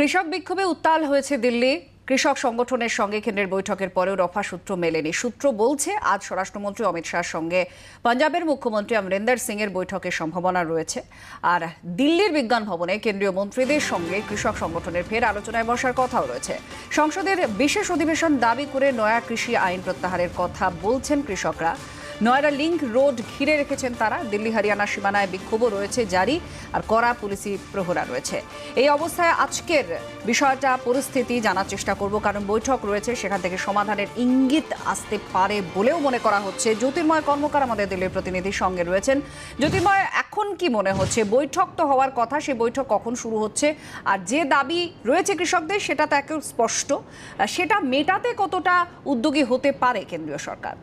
কৃষক বিক্ষোভে উত্তাল হয়েছে দিল্লি। কৃষক সংগঠনের সঙ্গে কেন্দ্রের বৈঠকের পরেও রফা সূত্র মেলেনি। সূত্র বলছে, আজ স্বরাষ্ট্রমন্ত্রী অমিত শাহর সঙ্গে পাঞ্জাবের মুখ্যমন্ত্রী অমরিন্দর সিং এর বৈঠকের সম্ভাবনা রয়েছে। আর দিল্লির বিজ্ঞান ভবনে কেন্দ্রীয় মন্ত্রীদের সঙ্গে কৃষক সংগঠনের ফের আলোচনায় বসার কথাও রয়েছে। সংসদের বিশেষ অধিবেশন দাবি করে নয়া কৃষি আইন প্রত্যাহারের কথা বলছেন কৃষকরা। নয়ডা লিঙ্ক রোড ঘিরে রেখেছেন তারা। দিল্লি, হরিয়ানা সীমানায় বিক্ষোভও রয়েছে জারি আর কড়া পুলিশি প্রহরা রয়েছে। এই অবস্থায় আজকের বিষয়টা, পরিস্থিতি জানার চেষ্টা করব, কারণ বৈঠক রয়েছে, সেখান থেকে সমাধানের ইঙ্গিত আসতে পারে বলেও মনে করা হচ্ছে। জ্যোতির্ময় কর্মকার আমাদের দিল্লির প্রতিনিধির সঙ্গে রয়েছেন। জ্যোতির্ময়, এখন কি মনে হচ্ছে? বৈঠক তো হওয়ার কথা সেই বৈঠক কখন শুরু হচ্ছে? আর যে দাবি রয়েছে কৃষকদের, সেটা তো একেবারে স্পষ্ট। সেটা মেটাতে কতটা উদ্যোগী হতে পারে কেন্দ্রীয় সরকার?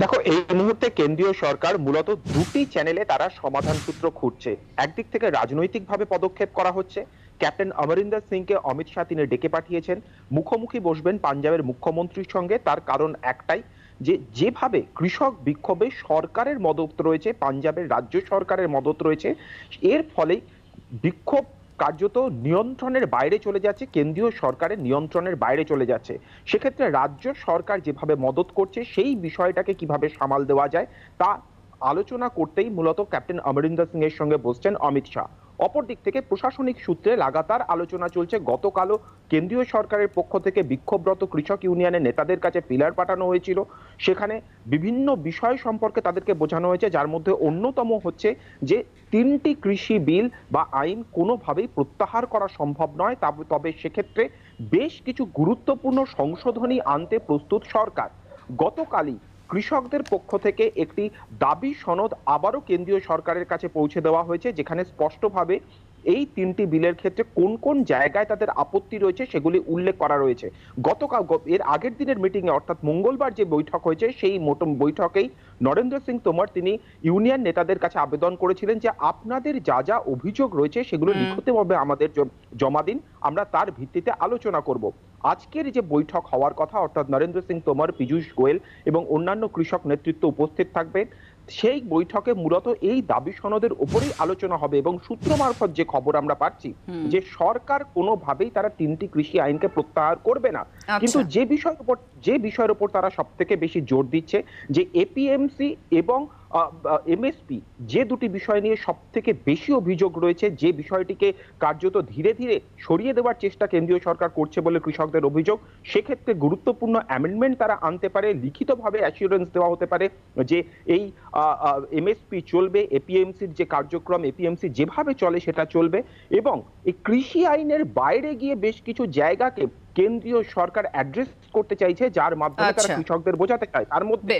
দেখো, এই মুহূর্তে কেন্দ্রীয় সরকার মূলত দুটি চ্যানেলে তারা সমাধান সূত্র খুঁজছে। একদিক থেকে রাজনৈতিকভাবে পদক্ষেপ করা হচ্ছে। ক্যাপ্টেন অমরিন্দর সিংকে অমিত শাহ তিনি ডেকে পাঠিয়েছেন। মুখোমুখি বসবেন পাঞ্জাবের মুখ্যমন্ত্রীর সঙ্গে। তার কারণ একটাই, যে যেভাবে কৃষক বিক্ষোভে সরকারের মদত রয়েছে, পাঞ্জাবের রাজ্য সরকারের মদত রয়েছে, এর ফলে বিক্ষোভ কার্যত নিয়ন্ত্রণের বাইরে চলে যাচ্ছে, কেন্দ্রীয় সরকারের নিয়ন্ত্রণের বাইরে চলে যাচ্ছে। সেক্ষেত্রে রাজ্য সরকার যেভাবে মদত করছে, সেই বিষয়টাকে কীভাবে সামাল দেওয়া যায়, তা আলোচনা করতেই মূলত ক্যাপ্টেন অমরিন্দর সিং এর সঙ্গে বসছেন অমিত শাহ। অপর দিক থেকে প্রশাসনিক সূত্রে লাগাতার আলোচনা চলছে। গতকালও কেন্দ্রীয় সরকারের পক্ষ থেকে বিক্ষোভরত কৃষক ইউনিয়নের নেতাদের কাছে পিলার পাঠানো হয়েছিল। সেখানে বিভিন্ন বিষয় সম্পর্কে তাদেরকে বোঝানো হয়েছে, যার মধ্যে অন্যতম হচ্ছে যে তিনটি কৃষি বিল বা আইন কোনোভাবেই প্রত্যাহার করা সম্ভব নয়। তবে সেক্ষেত্রে বেশ কিছু গুরুত্বপূর্ণ সংশোধনী আনতে প্রস্তুত সরকার। গতকালই কৃষকদের পক্ষ থেকে একটি দাবি সনদ আবারও কেন্দ্রীয় সরকারের কাছে পৌঁছে দেওয়া হয়েছে যেখানে স্পষ্টভাবে এই তিনটি বিলের ক্ষেত্রে কোন কোন জায়গায় তাদের আপত্তি রয়েছে সেগুলি উল্লেখ করা রয়েছে গতকাল এর আগের দিনের মিটিং এ অর্থাৎ মঙ্গলবার যে বৈঠক হয়েছে সেই মোটম বৈঠকেই নরেন্দ্র সিং তোমর তিনি ইউনিয়ন নেতাদের কাছে আবেদন করেছিলেন যে আপনাদের যা যা অভিযোগ রয়েছে সেগুলো। লিখিতভাবে আমাদের জমা দিন আমরা তার ভিত্তিতে আলোচনা করব আজকের যে বৈঠক হওয়ার কথা অর্থাৎ নরেন্দ্র সিং তোমর পীযূষ গোয়েল এবং অন্যান্য কৃষক নেতৃত্ব উপস্থিত থাকবেন সেই বৈঠকে মূলত এই দাবি সনদের উপরেই আলোচনা হবে এবং সূত্র মারফত যে খবর আমরা পাচ্ছি যে সরকার কোনোভাবেই তারা তিনটি কৃষি আইনকে প্রত্যাহার করবে না আচ্ছা। কিন্তু যে বিষয়ের উপর যে বিষয়ের উপর তারা সব থেকে বেশি জোর দিচ্ছে যে এপিএমসি এবং এমএসপি যে দুটি বিষয় নিয়ে সব থেকে বেশি অভিযোগ রয়েছে যে বিষয়টিকে কার্যত ধীরে ধীরে সরিয়ে দেওয়ার চেষ্টা কেন্দ্রীয় সরকার করছে বলে কৃষকদের অভিযোগ সেক্ষেত্রে গুরুত্বপূর্ণ অ্যামেন্ডমেন্ট তারা আনতে পারে লিখিতভাবে অ্যাসিওরেন্স দেওয়া হতে পারে যে এই এমএসপি চলবে এপিএমসির যে কার্যক্রম এপিএমসি যেভাবে চলে সেটা চলবে এবং এই কৃষি আইনের বাইরে গিয়ে বেশ কিছু জায়গাকে কেন্দ্রীয় সরকার অ্যাড্রেস করতে চাইছে যার মাধ্যমে তারা আচ্ছা। কৃষকদের বোঝাতে চায় তার মধ্যে